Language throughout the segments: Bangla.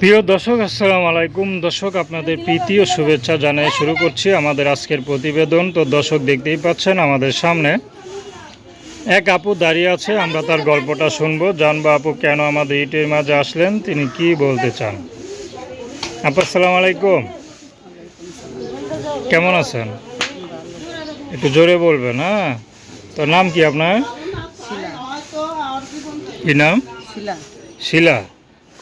প্রিয় দর্শক আসসালামু আলাইকুম। দর্শক আপনাদের প্রীতি ও শুভেচ্ছা জানিয়ে শুরু করছি আমাদের আজকের প্রতিবেদন। তো দর্শক দেখতেই পাচ্ছেন আমাদের সামনে এক আপু দাঁড়িয়ে আছে। আমরা তার গল্পটা শুনব। জানব আপু কেন আমাদের ইটের মাঝে আসলেন? তিনি কি বলতে চান? আপু আসসালামু আলাইকুম। কেমন আছেন? একটু জোরে বলবেন হ্যাঁ? তো নাম কি আপনার? কি নাম? শিলা। শিলা।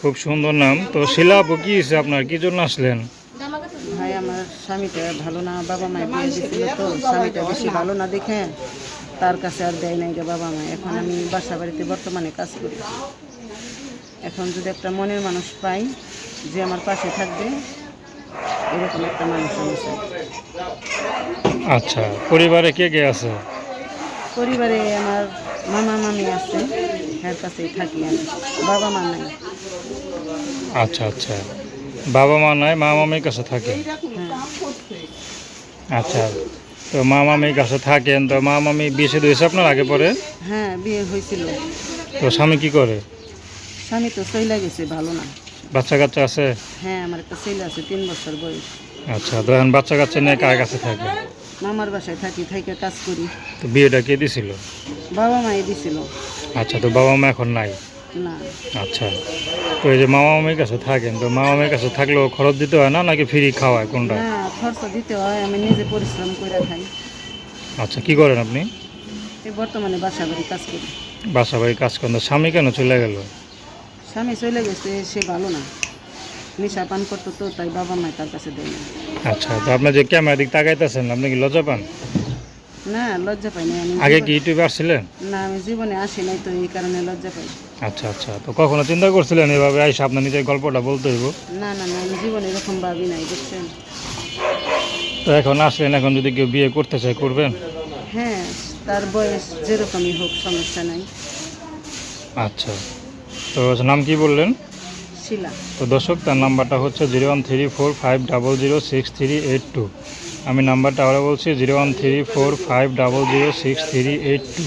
খুব সুন্দর নাম। তো শিলা আপু কি হয়েছে আপনার? কি জন্য আসলেন? ভাই আমার স্বামীটা ভালো না বাবা মায় বিয়ে দিছিল তো স্বামীটা বেশি ভালো না দেখে তার কাছে আর দেয় নাই রে বাবা মা। এখন আমি বাসা বাড়িতে বর্তমানে কাজ করি। এখন যদি একটা মনের মানুষ পাই যে আমার পাশে থাকবে এরকম একটা মানুষ আমি আচ্ছা পরিবারে কে কে আছে? পরিবারে আমার মামা মামি আছে এর কাছেই থাকি আমি। বাবা মা নাই। আচ্ছা আচ্ছা। বাবা মা নাই মা মামির কাছে থাকেন হ্যাঁ আচ্ছা তো মা মামির কাছে থাকেন তো মা মামি বিয়ে দিয়েছে আপনার আগে পরে? হ্যাঁ বিয়ে হয়েছিল। তো স্বামী কি করে? স্বামী তো গেছে ভালো না। বাচ্চা কাচ্চা আছে? হ্যাঁ আমার একটা ছেলে আছে তিন বছর বয়স। আচ্ছা এখন বাচ্চা কাচ্চা নিয়ে কার কাছে থাকে? মামার বাসায় থাকি থাইকে কাজ করি। তো বিয়েটা কে দিছিল? বাবা মাই দিছিল। আচ্ছা তো বাবা মা এখন নাই? না। আচ্ছা। তো এই যে মামা মামির কাছে থাকেন তো মামা মামির কাছে থাকলেও খরচ দিতে হয় না নাকি ফ্রি খাওয়ায় কোনটা? না খরচ দিতে হয় আমি নিজে পরিশ্রম করে খাই। আচ্ছা কি করেন আপনি? এই বর্তমানে বাসা বাড়ি কাজ করি। বাসা বাড়ি কাজ করেন তো স্বামী কেন চলে গেল? স্বামী চলে গেছে সে ভালো না। নেশা পান করতো তো তাই বাবা মাই তার কাছে দেয় না। আচ্ছা তো আপনি যে ক্যামেরা দিক তাকাইতেছেন আপনি কি লজ্জা পান? না লজ্জা পাই না আমি আগে কি ইউটিউবে আসছিলেন? না আমি জীবনে আসি নাই তো এই কারণে লজ্জা পাই। আচ্ছা আচ্ছা। তো কখনো চিন্তা করছিলেন এভাবে আইসা আপনার নিজের গল্পটা বলতে হইব? না না না আমি জীবনে এরকম ভাবি নাই বুঝছেন? তো এখন আসলেন এখন যদি কেউ বিয়ে করতে চায় করবেন? হ্যাঁ তার বয়স যেরকমই হোক সমস্যা নাই। আচ্ছা। তো নাম কি বললেন? শিলা। তো দর্শক তার নাম্বারটা হচ্ছে zero one three four five double zero six three eight two. আমি নাম্বারটা আবার বলছি zero one three four five double zero six three eight two.